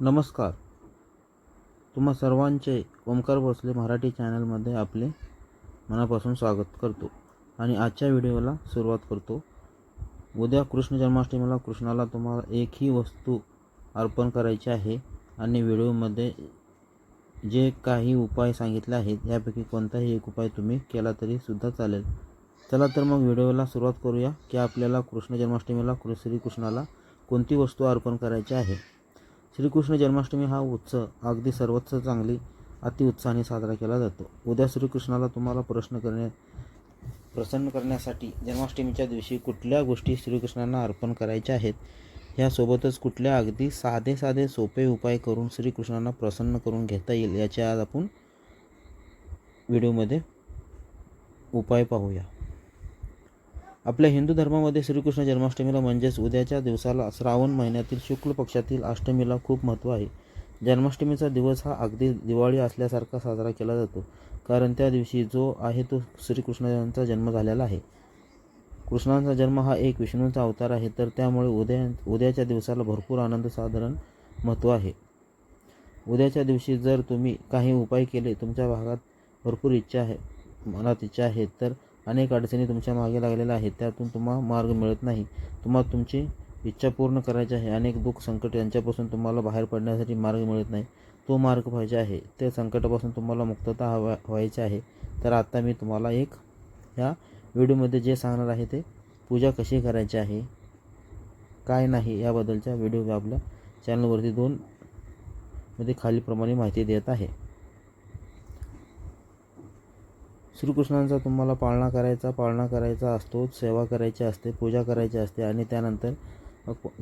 नमस्कार. तुम्हा सर्वांचे ओंकार भोसले मराठी चॅनलमध्ये आपले मनापासून स्वागत करतो आणि आजच्या व्हिडिओला सुरुवात करतो. उद्या कृष्ण जन्माष्टमीला कृष्णाला तुम्हाला एकही वस्तू अर्पण करायची आहे आणि व्हिडिओमध्ये जे काही उपाय सांगितले आहेत यापैकी कोणताही एक उपाय तुम्ही केला तरी सुद्धा चालेल. चला तर मग व्हिडिओला सुरुवात करूया की आपल्याला कृष्ण जन्माष्टमीला कृ श्रीकृष्णाला कोणती वस्तू अर्पण करायची आहे. श्रीकृष्ण जन्माष्टमी हा उत्सव अगदी सर्वोच्च चांगली अतिउत्साहाने साजरा केला जातो. उद्या श्रीकृष्णाला तुम्हाला प्रश्न करणे प्रसन्न करण्यासाठी जन्माष्टमीच्या दिवशी कुठल्या गोष्टी श्रीकृष्णांना अर्पण करायच्या आहेत ह्यासोबतच कुठल्या अगदी साधे साधे सोपे उपाय करून श्रीकृष्णांना प्रसन्न करून घेता येईल याचे आज आपण व्हिडिओमध्ये उपाय पाहूया. आपल्या हिंदू धर्मामध्ये श्रीकृष्ण जन्माष्टमीला म्हणजेच उद्याच्या दिवसाला श्रावण महिन्यातील शुक्ल पक्षातील अष्टमीला खूप महत्त्व आहे. जन्माष्टमीचा दिवस हा अगदी दिवाळी असल्यासारखा साजरा केला जातो कारण त्या दिवशी जो आहे तो श्रीकृष्णाचा जन्म झालेला आहे. कृष्णांचा जन्म हा एक विष्णूंचा अवतार आहे तर त्यामुळे उद्या उद्याच्या दिवसाला भरपूर आनंद साधारण महत्त्व आहे. उद्याच्या दिवशी जर तुम्ही काही उपाय केले तुमच्या भागात भरपूर इच्छा आहे मनात इच्छा आहे तर अनेक अडचणी तुमच्या मागे लागलेल्या आहेत त्यातून तुम्हाला मार्ग मिळत नाही. तुम्हाला तुमची इच्छा पूर्ण करायची आहे. अनेक दुःख संकट यांच्यापासून तुम्हाला बाहेर पडण्यासाठी मार्ग मिळत नाही. तो मार्ग पाहिजे आहे. त्या संकटापासून तुम्हाला मुक्तता हवा व्हायची आहे. तर आत्ता मी तुम्हाला एक ह्या व्हिडिओमध्ये जे सांगणार आहे ते पूजा कशी करायची आहे काय नाही याबद्दलच्या व्हिडिओ आपल्या चॅनलवरती दोन मध्ये खालीप्रमाणे माहिती देत आहे. श्रीकृष्णांचा तुम्हाला पाळणा करायचा पाळणा करायचा असतो सेवा करायची असते पूजा करायची असते आणि त्यानंतर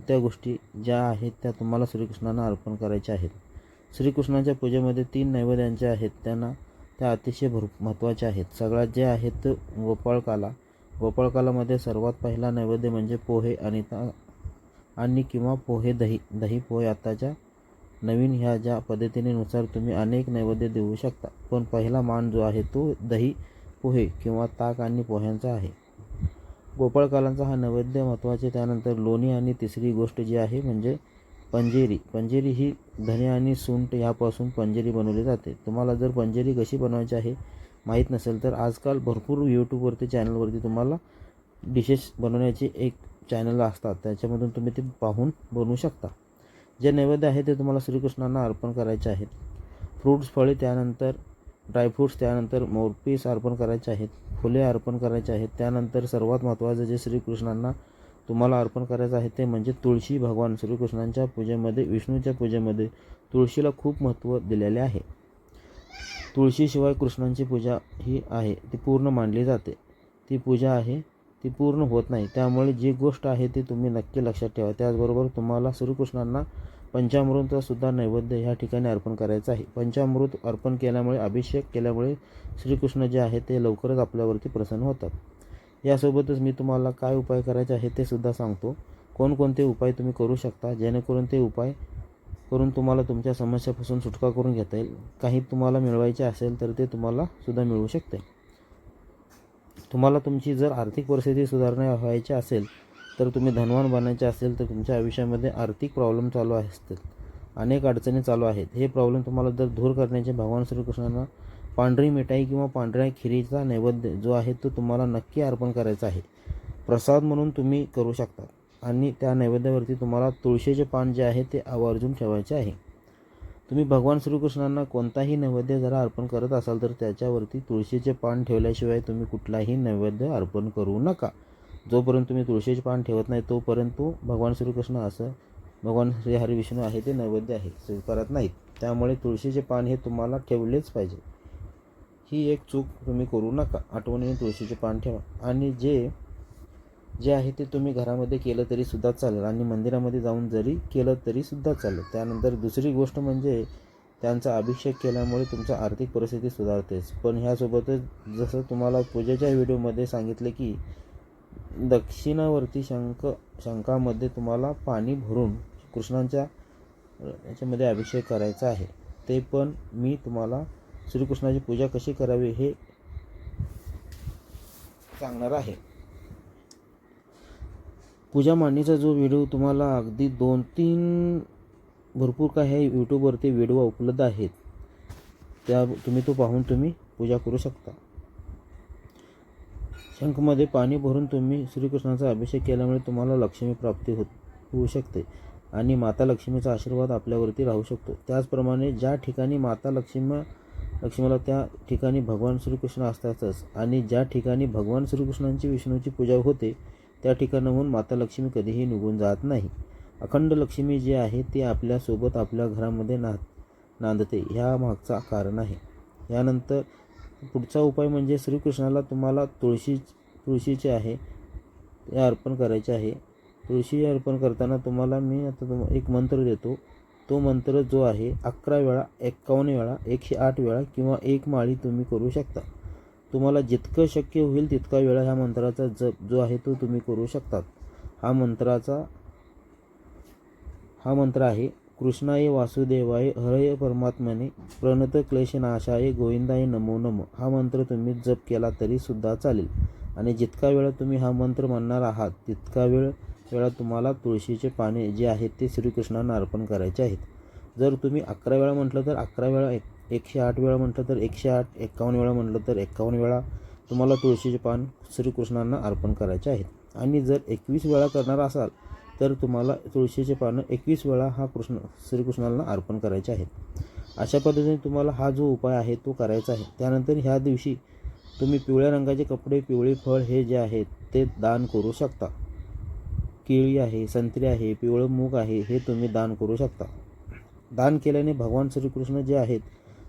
त्या गोष्टी ज्या आहेत त्या तुम्हाला श्रीकृष्णांना अर्पण करायच्या आहेत. श्रीकृष्णाच्या पूजेमध्ये तीन नैवेद्यांचे आहेत त्यांना त्या अतिशय भर महत्त्वाच्या आहेत. सगळ्यात जे आहेत गोपाळकाला. गोपाळकालामध्ये सर्वात पहिला नैवेद्य म्हणजे पोहे आणि ता आणि किंवा पोहे दही दही पोहे आत्ताच्या नवीन ह्या ज्या पद्धतीनेनुसार तुम्ही अनेक नैवेद्य देऊ शकता. पण पहिला मान जो आहे तो दही पोहे किंवा ताक आणि पोह्यांचा आहे. गोपाळकालांचा हा नैवेद्य महत्त्वाचे. त्यानंतर लोणी आणि तिसरी गोष्ट जी आहे म्हणजे पंजेरी. पंजेरी ही धने आणि सुंट यापासून पंजेरी बनवली जाते. तुम्हाला जर पंजेरी कशी बनवायची आहे माहीत नसेल तर आजकाल भरपूर यूट्यूबवरती चॅनलवरती तुम्हाला डिशेस बनवण्याचे एक चॅनल असतात. त्याच्यामधून तुम्ही ते पाहून बनवू शकता. जे नैवेद्य आहे ते तुम्हाला श्रीकृष्णांना अर्पण करायचे आहेत. फ्रूट्स फळे त्यानंतर ड्रायफ्रूट्स त्यानंतर मोरपीस अर्पण करायचे आहेत. फुले अर्पण करायचे आहेत. त्यानंतर सर्वात महत्त्वाचं जे श्रीकृष्णांना तुम्हाला अर्पण करायचं आहे ते म्हणजे तुळशी भगवान श्रीकृष्णांच्या पूजेमध्ये विष्णूच्या पूजेमध्ये तुळशीला खूप महत्त्व दिलेले आहे. तुळशीशिवाय कृष्णांची पूजा ही आहे ती पूर्ण मानली जाते. ती पूजा आहे ती पूर्ण होत नाही. त्यामुळे जी गोष्ट आहे ती तुम्ही नक्की लक्षात ठेवा. त्याचबरोबर तुम्हाला श्रीकृष्णांना पंचामृतसुद्धा नैवेद्य ह्या ठिकाणी अर्पण करायचं आहे. पंचामृत अर्पण केल्यामुळे अभिषेक केल्यामुळे श्रीकृष्ण जे आहे ते लवकरच आपल्यावरती प्रसन्न होतात. यासोबतच मी तुम्हाला काय उपाय करायचे आहे ते सुद्धा सांगतो. कोणकोणते उपाय तुम्ही करू शकता जेणेकरून ते उपाय करून तुम्हाला तुमच्या समस्यापासून सुटका करून घेता येईल. काही तुम्हाला मिळवायचे असेल तर ते तुम्हाला सुद्धा मिळू शकते. तुम्हाला तुमची जर आर्थिक परिस्थिती सुधारणा व्हायची असेल तर तुम्ही धनवान बनायचे असेल तर तुमच्या आयुष्यामध्ये आर्थिक प्रॉब्लेम चालू असतील. अनेक अडचणी चालू आहेत. हे प्रॉब्लेम तुम्हाला जर दूर करण्याचे भगवान श्रीकृष्णांना पांढरी मिठाई किंवा पांढऱ्या खिरीचा नैवेद्य जो आहे तो तुम्हाला नक्की अर्पण करायचा आहे. प्रसाद म्हणून तुम्ही करू शकता आणि त्या नैवेद्यावरती तुम्हाला तुळशीचे पान जे आहे ते आवर्जून ठेवायचे आहे. तुम्ही भगवान श्रीकृष्णांना कोणताही नैवेद्य जरा अर्पण करत असाल तर त्याच्यावरती तुळशीचे पान ठेवल्याशिवाय तुम्ही कुठलाही नैवेद्य अर्पण करू नका. जोपर्यंत तुम्ही तुळशीचे पान ठेवत नाही तोपर्यंत भगवान श्रीकृष्ण असं भगवान श्री हरी विष्णू आहे ते नैवेद्य आहे स्वीकारत नाहीत. त्यामुळे तुळशीचे पान हे तुम्हाला ठेवलेच पाहिजे. ही एक चूक तुम्ही करू नका. आठवणीने तुळशीचे पान ठेवा. आणि जे जे आहे ते तुम्ही घरामध्ये केलं तरी सुद्धा चालेल आणि मंदिरामध्ये जाऊन जरी केलं तरी सुद्धा चालेल. त्यानंतर दुसरी गोष्ट म्हणजे त्यांचा अभिषेक केल्यामुळे तुमच्या आर्थिक परिस्थिती सुधारतेच. पण ह्यासोबतच जसं तुम्हाला पूजेच्या व्हिडिओमध्ये सांगितले की दक्षिणावर्ती शंख शंखामध्ये तुम्हाला पाणी भरून कृष्णांच्या याच्यामध्ये अभिषेक करायचा आहे. ते पण मी तुम्हाला श्रीकृष्णाची पूजा कशी करावी हे सांगणार आहे. पूजा मांडणीचा जो व्हिडिओ तुम्हाला अगदी दोन तीन भरपूर काही यूट्यूबवरती व्हिडिओ उपलब्ध आहेत. त्या तुम्ही तो पाहून तुम्ही पूजा करू शकता. शंखमध्ये पाणी भरून तुम्ही श्रीकृष्णाचा अभिषेक केल्यामुळे तुम्हाला लक्ष्मी प्राप्ती होत होऊ शकते आणि माता लक्ष्मीचा आशीर्वाद आपल्यावरती राहू शकतो. त्याचप्रमाणे ज्या ठिकाणी माता लक्ष्मी लक्ष्मीला त्या ठिकाणी भगवान श्रीकृष्ण असतातच आणि ज्या ठिकाणी भगवान श्रीकृष्णांची विष्णूची पूजा होते त्या ठिकाणाहून माता लक्ष्मी कधीही निघून जात नाही. अखंड लक्ष्मी जी आहे ती आपल्यासोबत आपल्या घरामध्ये ना नांदते. ह्या मागचा कारण आहे. यानंतर पुढचा उपाय म्हणजे श्रीकृष्णाला तुम्हाला तुळशी तुळशीचे आहे ते अर्पण करायचे आहे. तुळशी अर्पण करताना तुम्हाला मी आता तुम एक मंत्र देतो. तो मंत्र जो आहे अकरा वेळा एक्कावन्न वेळा एकशे आठ वेळा किंवा एक माळी तुम्ही करू शकता. तुम्हाला जितकं शक्य होईल तितका वेळा ह्या मंत्राचा जप जो आहे तो तुम्ही करू शकतात. हा मंत्राचा हा मंत्र आहे कृष्णाय वासुदेवाय हरय परमात्मने प्रणत क्लेशनाशाय गोविंदाय नमो नमो. हा मंत्र तुम्ही जप केला तरी सुद्धा चालेल. आणि जितका वेळा तुम्ही हा मंत्र म्हणणार आहात तितका वेळ वेळा तुम्हाला तुळशीचे पाने जे आहेत ते श्रीकृष्णांना अर्पण करायचे आहेत. जर तुम्ही अकरा वेळा म्हटलं तर अकरा वेळा एक एकशे आठ वेळा म्हटलं तर एकशे आठ एक्कावन्न वेळा म्हटलं तर एक्कावन्न वेळा. तुम्हाला तुळशीचे पान श्रीकृष्णांना अर्पण करायचे आहेत. आणि जर एकवीस वेळा करणार असाल तर तुम्हाला तुळशीचे पानं एकवीस वेळा हा कृष्ण श्रीकृष्णांना अर्पण करायचे आहेत. अशा पद्धतीने तुम्हाला हा जो उपाय आहे तो करायचा आहे. त्यानंतर ह्या दिवशी तुम्ही पिवळ्या रंगाचे कपडे पिवळे फळ हे जे आहेत ते दान करू शकता. केळी आहे संत्री आहे पिवळं मूग आहे हे तुम्ही दान करू शकता. दान केल्याने भगवान श्रीकृष्ण जे आहेत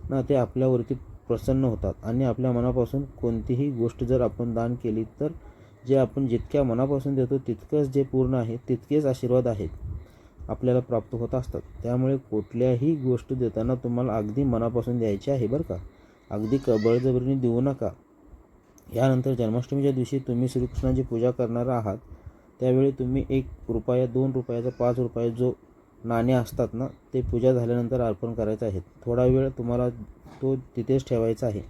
ना ते आपल्यावरती प्रसन्न होतात. आणि आपल्या मनापासून कोणतीही गोष्ट जर आपण दान केली तर जे आपण जितक्या मनापासून देतो तितकंच जे पूर्ण आहे तितकेच आशीर्वाद आहेत आपल्याला प्राप्त होत असतात. त्यामुळे कुठल्याही गोष्ट देताना तुम्हाला अगदी मनापासून द्यायची आहे बरं का. अगदी कबळजबरीने देऊ नका. यानंतर जन्माष्टमीच्या दिवशी तुम्ही श्रीकृष्णाची पूजा करणार आहात. त्यावेळी तुम्ही एक रुपया दोन रुपयाचा पाच रुपया जो नाणे असतात ना ते पूजा झाल्यानंतर अर्पण करायचं आहे थोडा वेळ तुम्हाला तो तिथेच ठेवायचा आहे.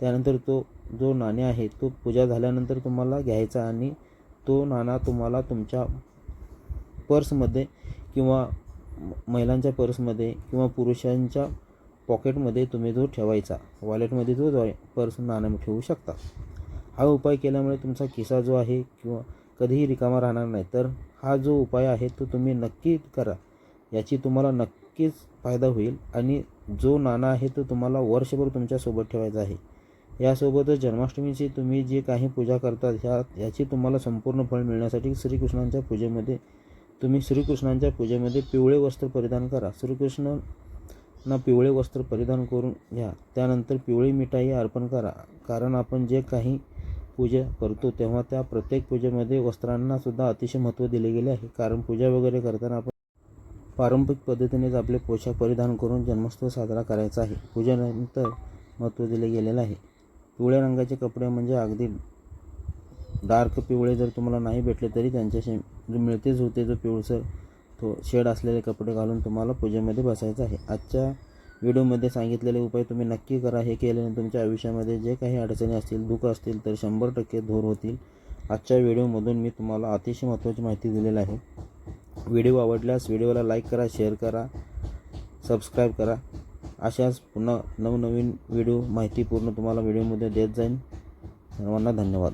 त्यानंतर तो जो नाणे आहे तो पूजा झाल्यानंतर तुम्हाला घ्यायचा आणि तो नाणा तुम्हाला तुमच्या पर्समध्ये किंवा महिलांच्या पर्समध्ये किंवा पुरुषांच्या पॉकेटमध्ये तुम्ही जो ठेवायचा. वॉलेटमध्ये तो जो पर्स नाणं ठेवू शकता. हा उपाय केल्यामुळे तुमचा खिसा जो आहे किंवा कधीही रिकामा राहणार नाही. तर हा जो उपाय आहे तो तुम्ही नक्की करा. याची तुम्हाला नक्कीच फायदा होईल. आणि जो नाणा आहे तो तुम्हाला वर्षभर तुमच्यासोबत ठेवायचा आहे. यासोबतच जन्माष्टमीची तुम्ही जे काही पूजा करतात ह्या याची तुम्हाला संपूर्ण फळ मिळण्यासाठी श्रीकृष्णांच्या पूजेमध्ये तुम्ही श्रीकृष्णांच्या पूजेमध्ये पिवळे वस्त्र परिधान करा. श्रीकृष्णांना पिवळे वस्त्र परिधान करून घ्या. त्यानंतर पिवळी मिठाई अर्पण करा. कारण आपण जे काही पूजा करतो तेव्हा त्या प्रत्येक पूजेमध्ये वस्त्रांनासुद्धा अतिशय महत्त्व दिले गेले आहे. कारण पूजा वगैरे करताना आपण पारंपरिक पद्धतीनेच आपले पोशाख परिधान करून जन्मोत्सव साजरा करायचा आहे. पूजेनंतर महत्त्व दिले गेलेलं आहे. पिवळ्या रंगाचे कपडे म्हणजे अगदी डार्क पिवळे जर तुम्हाला नाही भेटले तरी त्यांच्याशी मिळतेच होते. जो पिवळसर तो शेड असलेले कपडे घालून तुम्हाला पूजेमध्ये बसायचं आहे. आजच्या व्हिडिओमध्ये सांगितलेले उपाय तुम्ही नक्की करा. हे केल्याने तुमच्या आयुष्यामध्ये जे काही अडचणी असतील दुःख असतील तर शंभर टक्के दूर होतील. आजच्या व्हिडिओमधून मी तुम्हाला अतिशय महत्त्वाची माहिती दिलेली आहे. व्हिडिओ आवडल्यास व्हिडिओला लाईक करा शेअर करा सबस्क्राईब करा. अशाच पुन्हा नवनवीन व्हिडिओ माहितीपूर्ण तुम्हाला व्हिडिओमध्ये देत जाईन. सर्वांना धन्यवाद.